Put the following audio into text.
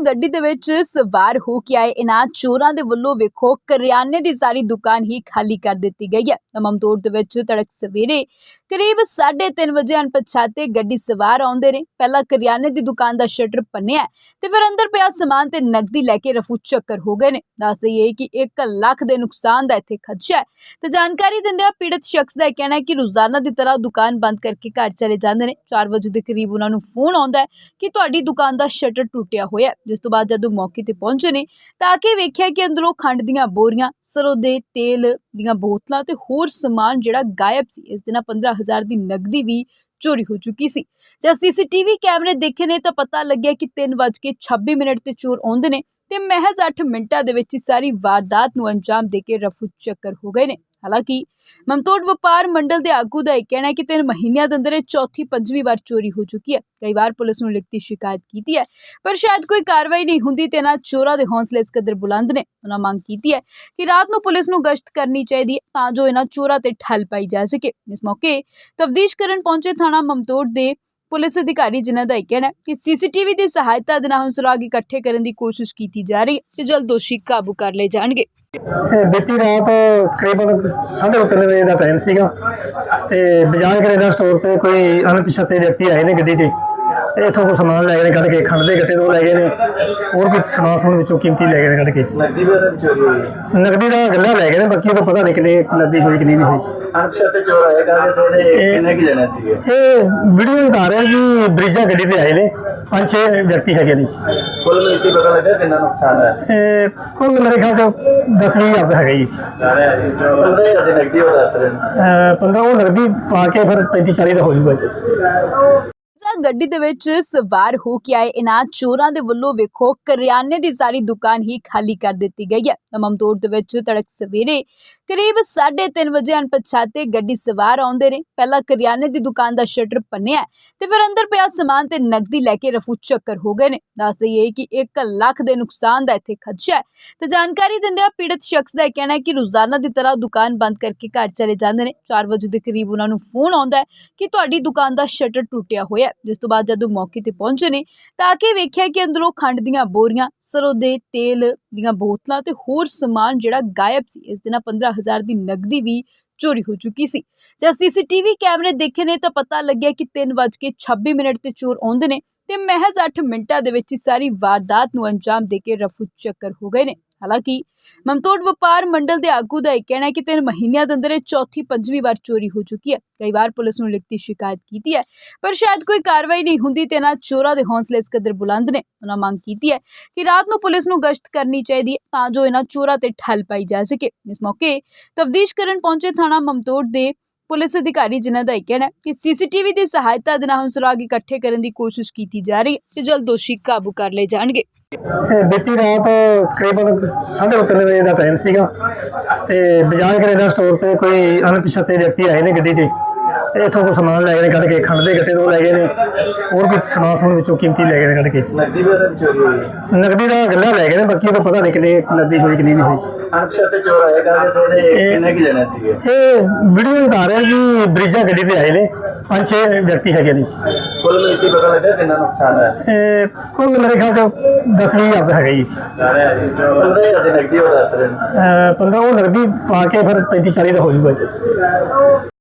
ਗੱਡੀ ਦੇ ਵਿੱਚ ਸਵਾਰ ਹੋ ਕੇ ਆਏ। ਇਨਾਂ ਚੋਰਾਂ ਦੇ ਵੱਲੋਂ ਵੇਖੋ ਕਰਿਆਨੇ ਦੀ ਸਾਰੀ ਦੁਕਾਨ ਹੀ ਖਾਲੀ ਕਰ ਦਿੱਤੀ ਗਈ ਹੈ। ਮਮਦੋੜ ਦੇ ਵਿੱਚ ਤੜਕ ਸਵੇਰੇ ਕਰੀਬ 3:30 ਵਜੇ ਅਣਪਛਾਤੇ ਗੱਡੀ ਸਵਾਰ ਆਉਂਦੇ ਨੇ। ਪਹਿਲਾਂ ਕਰਿਆਨੇ ਦੀ ਦੁਕਾਨ ਦਾ ਸ਼ਟਰ ਭੰਨਿਆ ਤੇ ਫਿਰ ਅੰਦਰ ਪਿਆ ਸਮਾਨ ਤੇ ਨਕਦੀ ਲੈ ਕੇ ਰਫੂ ਚੱਕਰ ਹੋ ਗਏ ਨੇ। ਦੱਸ ਦਈਏ ਕਿ 1 ਲੱਖ ਦੇ ਨੁਕਸਾਨ ਦਾ ਇੱਥੇ ਖਦਸ਼ਾ ਹੈ। ਤੇ ਜਾਣਕਾਰੀ ਦਿੰਦਿਆਂ ਪੀੜਤ ਸ਼ਖਸ ਦਾ ਇਹ ਕਹਿਣਾ ਹੈ ਕਿ ਰੋਜ਼ਾਨਾ ਦੀ ਤਰ੍ਹਾਂ ਦੁਕਾਨ ਬੰਦ ਕਰਕੇ ਘਰ ਚਲੇ ਜਾਂਦੇ ਨੇ। 4 ਵਜੇ ਦੇ ਕਰੀਬ ਉਹਨਾਂ ਨੂੰ ਫੋਨ ਆਉਂਦਾ ਹੈ ਕਿ ਤੁਹਾਡੀ ਦੁਕਾਨ ਦਾ ਸ਼ਟਰ ਟੁੱਟਿਆ ਹੋਇਆ ਹੈ। ਜਿਸ ਤੋਂ ਬਾਅਦ ਜਦੋਂ ਮੌਕੇ ਤੇ ਪਹੁੰਚੇ ਨੇ ਤਾਂ ਆ ਕੇ ਵੇਖਿਆ ਕਿ ਅੰਦਰੋਂ ਖੰਡ ਦੀਆਂ ਬੋਰੀਆਂ, ਸਰੋਂ ਦੇ ਤੇਲ ਦੀਆਂ ਬੋਤਲਾਂ ਤੇ ਹੋਰ ਸਮਾਨ ਜਿਹੜਾ ਗਾਇਬ ਸੀ, ਇਸ ਦੇ ਨਾਲ 15000 ਦੀ ਨਕਦੀ ਵੀ ਚੋਰੀ ਹੋ ਚੁੱਕੀ ਸੀ। ਜਦ ਸੀਸੀਟੀਵੀ ਕੈਮਰੇ ਦੇਖੇ ਨੇ ਤਾਂ ਪਤਾ ਲੱਗਿਆ ਕਿ 3:26 ਮਿੰਟ ਤੇ ਚੋਰ ਆਉਂਦੇ ਨੇ। ਤੇ ਮਹਿਜ਼ 8 ਮਿੰਟਾਂ ਦੇ ਵਿੱਚ ਸਾਰੀ ਵਾਰਦਾਤ ਨੂੰ ਅੰਜਾਮ ਦੇ ਕੇ ਰਫੂ ਚੱਕਰ ਹੋ ਗਏ ਨੇ। ਹਾਲਾਂਕਿ ਮਮਤੋੜ ਵਪਾਰ ਮੰਡਲ ਦੇ ਆਗੂ ਦਾ ਇਹ ਕਹਿਣਾ ਹੈ ਕਿ ਤਿੰਨ ਮਹੀਨਿਆਂ ਦੇ ਅੰਦਰ ਇਹ ਚੌਥੀ ਪੰਜਵੀਂ ਵਾਰ ਚੋਰੀ ਹੋ ਚੁੱਕੀ ਹੈ। ਕਈ ਵਾਰ ਪੁਲਿਸ ਨੂੰ ਲਿਖਤੀ ਸ਼ਿਕਾਇਤ ਕੀਤੀ ਹੈ, ਪਰ ਸ਼ਾਇਦ ਕੋਈ ਕਾਰਵਾਈ ਨਹੀਂ ਹੁੰਦੀ ਤੇ ਇਹਨਾਂ ਚੋਰਾਂ ਦੇ ਹੌਸਲੇ ਇਸ ਕਦਰ ਬੁਲੰਦ ਨੇ। ਉਹਨਾਂ ਮੰਗ ਕੀਤੀ ਹੈ ਕਿ ਰਾਤ ਨੂੰ ਪੁਲਿਸ ਨੂੰ ਗਸ਼ਤ ਕਰਨੀ ਚਾਹੀਦੀ ਹੈ ਤਾਂ ਜੋ ਇਹਨਾਂ ਚੋਰਾਂ ਤੇ ਠੱਲ ਪਾਈ ਜਾ ਸਕੇ। ਇਸ ਮੌਕੇ ਤਫਤੀਸ਼ ਕਰਨ ਪਹੁੰਚੇ ਥਾਣਾ ਮਮਤੋੜ ਦੇ ਪੁਲਿਸ ਅਧਿਕਾਰੀ ਜਿਨ੍ਹਾਂ ਦਾ ਇਹ ਕਹਿਣਾ ਕਿ ਸੀਸੀਟੀਵੀ ਦੀ ਸਹਾਇਤਾ ਦੇ ਨਾਲ ਹੁਣ ਸੁਰਾਗ ਇਕੱਠੇ ਕਰਨ ਦੀ ਕੋਸ਼ਿਸ਼ ਕੀਤੀ ਜਾ ਰਹੀ ਹੈ ਤੇ ਜਲਦ ਦੋਸ਼ੀ ਕਾਬੂ ਕਰ ਲਏ ਜਾਣਗੇ। ਬੀਤੀ ਰਾਤ ਤਕਰੀਬਨ 3:30 ਵਜੇ ਦਾ ਟਾਈਮ ਸੀਗਾ ਤੇ ਬਜਾਜ ਕਰਿਆਨਾ ਸਟੋਰ ਤੇ ਕੋਈ ਅਣਪਛਾਤੇ ਵਿਅਕਤੀ ਆਏ ਨੇ ਗੱਡੀ ਤੇ। ਇੱਥੋਂ ਕੋਈ ਸਮਾਨ ਲੈ ਗਏ ਨੇ ਕੱਢ ਕੇ ਖੰਡ ਦੇ ਗੱਟੇ ਤੋਂ ਲੈ ਗਏ ਨੇ ਹੋਰ ਕੋਈ ਸਮਾਨ ਸਮੂਨ ਵਿੱਚੋਂ ਕੀਮਤੀ ਲੈ ਗਏ ਨੇ ਕੱਢ ਕੇ। ਨਕਦੀ ਵਗੈਰਾ ਵੀ ਚੋਰੀ ਹੋਈ ਹੈ। ਨਕਦੀ ਦਾ ਗੱਲਾ ਲੈ ਗਏ ਨੇ ਬਾਕੀ ਉਹਦਾ ਪਤਾ ਨਹੀਂ ਕਿੰਨੀ ਨਕਦੀ ਹੋਈ ਕਿ ਨਹੀਂ ਹੋਈ। ਅਣਪਛਾਤੇ ਚੋਰ ਆਏ ਕਾਹਦੇ ਤੇ ਤੇ ਕਿੰਨੇ ਕੀ ਜਣੇ ਸੀਗੇ? ਇਹ ਵੀਡੀਓ ਦਿਖਾ ਰਿਹਾ ਜੀ ਬ੍ਰਿਜਾ ਗੱਡੀ ਤੇ ਆਏ ਨੇ ਪੰਜ ਛੇ ਵਿਅਕਤੀ ਹੈਗੇ ਨੇ। ਕੁੱਲ ਮਿਲ ਕੇ ਪਤਾ ਲੱਗਾ ਕਿੰਨਾ ਨੁਕਸਾਨ ਹੈ ਇਹ ਕੁੱਲ ਮੇਰੇ ਖਿਆਲ ਚ 10 ਵੀਹ ਹਜ਼ਾਰ ਦਾ ਹੈਗਾ ਜੀ। ਪੰਦਰਾਂ ਹਜ਼ਾਰ ਦੀ ਨਕਦੀ ਉਹ ਦੱਸ ਰਹੇ ਨੇ। ਅਹ 15 ਉਹ ਨਕਦੀ ਪਾ ਕੇ ਫਿਰ 35 40 ਦਾ ਹੋ ਜੂਗਾ ਜੀ ਗੱਡੀ ਦੇ ਵਿੱਚ ਸਵਾਰ ਹੋ ਕੇ ਆਏ। ਇਨਾਂ ਚੋਰਾਂ ਦੇ ਵੱਲੋਂ ਵੇਖੋ ਕਰਿਆਨੇ ਦੀ ਸਾਰੀ ਦੁਕਾਨ ਹੀ ਖਾਲੀ ਕਰ ਦਿੱਤੀ ਗਈ ਹੈ। ਮਮਦੋੜ ਦੇ ਵਿੱਚ ਤੜਕ ਸਵੇਰੇ ਕਰੀਬ 3:30 ਵਜੇ ਅਣਪਛਾਤੇ ਗੱਡੀ ਸਵਾਰ ਆਉਂਦੇ ਨੇ। ਪਹਿਲਾਂ ਕਰਿਆਨੇ ਦੀ ਦੁਕਾਨ ਦਾ ਸ਼ਟਰ ਭੰਨਿਆ ਤੇ ਫਿਰ ਅੰਦਰ ਪਿਆ ਸਮਾਨ ਤੇ ਨਕਦੀ ਲੈ ਕੇ ਰਫੂ ਚੱਕਰ ਹੋ ਗਏ ਨੇ। ਦੱਸ ਦਈਏ ਕਿ 1 ਲੱਖ ਦੇ ਨੁਕਸਾਨ ਦਾ ਇੱਥੇ ਖਦਸ਼ਾ ਹੈ। ਤੇ ਜਾਣਕਾਰੀ ਦਿੰਦਿਆਂ ਪੀੜਤ ਸ਼ਖਸ ਦਾ ਇਹ ਕਹਿਣਾ ਹੈ ਕਿ ਰੋਜ਼ਾਨਾ ਦੀ ਤਰ੍ਹਾਂ ਦੁਕਾਨ ਬੰਦ ਕਰਕੇ ਘਰ ਚਲੇ ਜਾਂਦੇ ਨੇ। 4 ਵਜੇ ਦੇ ਕਰੀਬ ਉਹਨਾਂ ਨੂੰ ਫੋਨ ਆਉਂਦਾ ਹੈ ਕਿ ਤੁਹਾਡੀ ਦੁਕਾਨ ਦਾ ਸ਼ਟਰ ਟੁੱਟਿਆ ਹੋਇਆ ਜਿਸ ਤੋਂ ਬਾਅਦ ਜਦੋਂ ਮੌਕੇ ਤੇ ਪਹੁੰਚੇ ਨੇ, ਤਾਂ ਆ ਵੇਖਿਆ ਕਿ ਅੰਦਰੋਂ ਖੰਡ ਦੀਆਂ ਬੋਰੀਆਂ, ਸਰੋਂ ਦੇ ਤੇਲ ਦੀਆਂ ਬੋਤਲਾਂ ਤੇ ਹੋਰ ਸਮਾਨ ਜਿਹੜਾ ਗਾਇਬ ਸੀ, ਇਸ ਦੇ ਨਾਲ 15000 ਦੀ ਨਕਦੀ ਵੀ ਚੋਰੀ ਹੋ ਚੁੱਕੀ ਸੀ। ਜਦ ਸੀਸੀਟੀਵੀ ਕੈਮਰੇ ਦੇਖੇ ਨੇ ਤਾਂ ਪਤਾ ਲੱਗਿਆ ਕਿ 3:26 ਮਿੰਟ ਤੇ ਚੋਰ ਆਉਂਦੇ ਨੇ ਤੇ ਮਹਿਜ਼ 8 ਮਿੰਟਾਂ ਦੇ ਵਿੱਚ ਸਾਰੀ ਵਾਰਦਾਤ ਨੂੰ ਅੰਜਾਮ ਦੇ ਕੇ ਰਫੂ ਚੱਕਰ ਹੋ ਗਏ ਨੇ। ਹਾਲਾਂਕਿ ਮਮਤੋੜ ਵਪਾਰ ਮੰਡਲ ਦੇ ਆਗੂ ਦਾ ਇਹ ਕਹਿਣਾ ਹੈ ਕਿ ਤਿੰਨ ਮਹੀਨਿਆਂ ਦੇ ਅੰਦਰ ਇਹ ਚੌਥੀ ਪੰਜਵੀਂ ਵਾਰ ਚੋਰੀ ਹੋ ਚੁੱਕੀ ਹੈ। ਕਈ ਵਾਰ ਪੁਲਿਸ ਨੂੰ ਲਿਖਤੀ ਸ਼ਿਕਾਇਤ ਕੀਤੀ ਹੈ, ਪਰ ਸ਼ਾਇਦ ਕੋਈ ਕਾਰਵਾਈ ਨਹੀਂ ਹੁੰਦੀ ਤੇ ਇਹਨਾਂ ਚੋਰਾਂ ਦੇ ਹੌਸਲੇ ਇਸ ਕਦਰ ਬੁਲੰਦ ਨੇ। ਉਹਨਾਂ ਮੰਗ ਕੀਤੀ ਹੈ ਕਿ ਰਾਤ ਨੂੰ ਪੁਲਿਸ ਨੂੰ ਗਸ਼ਤ ਕਰਨੀ ਚਾਹੀਦੀ ਹੈ ਤਾਂ ਜੋ ਇਹਨਾਂ ਚੋਰਾਂ ਤੇ ਠੱਲ ਪਾਈ ਜਾ ਸਕੇ। ਇਸ ਮੌਕੇ ਤਫਤੀਸ਼ ਕਰਨ ਪਹੁੰਚੇ ਥਾਣਾ ਮਮਤੋੜ ਦੇ ਪੁਲਿਸ ਅਧਿਕਾਰੀ ਜਿਨ੍ਹਾਂ ਦਾ ਕਹਿਣਾ ਕਿ ਸੀਸੀਟੀਵੀ ਦੀ ਸਹਾਇਤਾ ਦੇ ਨਾਲ ਹੁਣ ਸੁਰਾਗ ਇਕੱਠੇ ਕਰਨ ਦੀ ਕੋਸ਼ਿਸ਼ ਕੀਤੀ ਜਾ ਰਹੀ ਹੈ ਤੇ ਜਲਦ ਦੋਸ਼ੀ ਕਾਬੂ ਕਰ ਲਏ ਜਾਣਗੇ। ਬੀਤੀ ਰਾਤ ਤਕਰੀਬਨ 3:30 ਵਜੇ ਦਾ ਟਾਈਮ ਸੀਗਾ ਤੇ ਬਜਾਜ ਕਰਿਆਨਾ ਸਟੋਰ ਤੇ ਕੋਈ ਅਣਪਛਾਤੇ ਵਿਅਕਤੀ ਆਏ ਨੇ ਗੱਡੀ ਤੇ ਇੱਥੋਂ ਕੋਈ ਸਮਾਨ ਲੈ ਗਏ ਨੇ ਕੱਢ ਕੇ ਖੰਡ ਦੇ ਗੱਟੇ ਤੋਂ ਲੈ ਗਏ ਨੇ ਹੋਰ ਕੋਈ ਸਮਾਨ ਸਮੂਨ ਵਿੱਚੋਂ ਕੀਮਤੀ ਲੈ ਗਏ ਨੇ ਕੱਢ ਕੇ। ਨਕਦੀ ਵਗੈਰਾ ਵੀ ਚੋਰੀ ਹੋਈ ਹੈ। ਨਕਦੀ ਦਾ ਗੱਲਾ ਲੈ ਗਏ ਨੇ ਬਾਕੀ ਉਹਦਾ ਪਤਾ ਨਹੀਂ ਕਿੰਨੀ ਨਕਦੀ ਹੋਈ ਕਿ ਨਹੀਂ ਹੋਈ। ਅਣਪਛਾਤੇ ਚੋਰ ਆਏ ਤੇ ਤੇ ਕਿੰਨੇ ਕੀ ਜਣੇ ਸੀਗੇ? ਇਹ ਵੀਡੀਓ ਦਿਖਾ ਰਿਹਾ ਜੀ ਬ੍ਰਿਜਾ ਗੱਡੀ ਤੇ ਆਏ ਨੇ ਪੰਜ ਛੇ ਵਿਅਕਤੀ ਹੈਗੇ ਨੇ। ਕੁੱਲ ਮਿਲ ਕੇ ਪਤਾ ਲੱਗਾ ਕਿੰਨਾ ਨੁਕਸਾਨ ਹੈ ਇਹ ਕੁੱਲ ਮੇਰੇ ਖਿਆਲ ਚ 10 ਵੀਹ ਹਜ਼ਾਰ ਦਾ ਹੈਗਾ ਜੀ। ਪੰਦਰਾਂ ਹਜ਼ਾਰ ਦੀ ਨਕਦੀ ਉਹ ਦੱਸ ਰਹੇ। ਨੇ ਅਹ 15 ਉਹ ਨਕਦੀ ਪਾ ਕੇ ਫਿਰ 35 40 ਦਾ ਹੋ ਜੂਗਾ ਜੀ।